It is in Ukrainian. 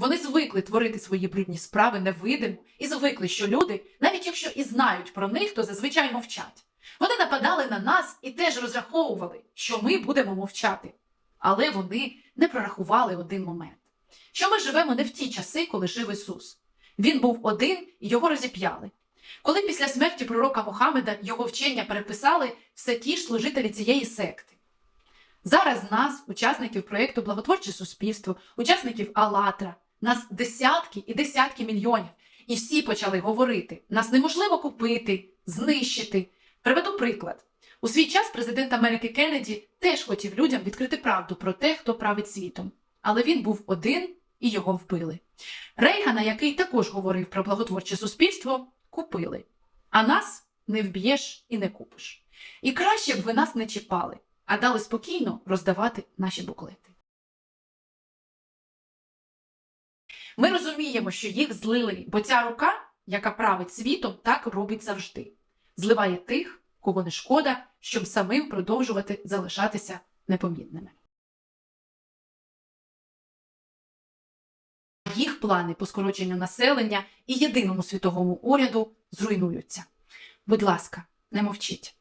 Вони звикли творити свої брудні справи невидимо і звикли, що люди, навіть якщо і знають про них, то зазвичай мовчать. Вони нападали на нас і теж розраховували, що ми будемо мовчати. Але вони не прорахували один момент: що ми живемо не в ті часи, коли жив Ісус. Він був один і його розіп'яли. Коли після смерті пророка Мохаммеда його вчення переписали все ті ж служителі цієї секти. Зараз нас, учасників проєкту Благотворче суспільство, учасників Алатра, нас десятки і десятки мільйонів, і всі почали говорити: нас неможливо купити, знищити. Приведу приклад. У свій час президент Америки Кеннеді теж хотів людям відкрити правду про те, хто править світом. Але він був один і його вбили. Рейгана, який також говорив про благотворче суспільство, купили. А нас не вб'єш і не купиш. І краще б ви нас не чіпали, а дали спокійно роздавати наші буклети. Ми розуміємо, що їх злили, бо ця рука, яка править світом, так робить завжди. Зливає тих, кого не шкода, щоб самим продовжувати залишатися непомітними. Їх плани по скороченню населення і єдиному світовому уряду зруйнуються. Будь ласка, не мовчіть.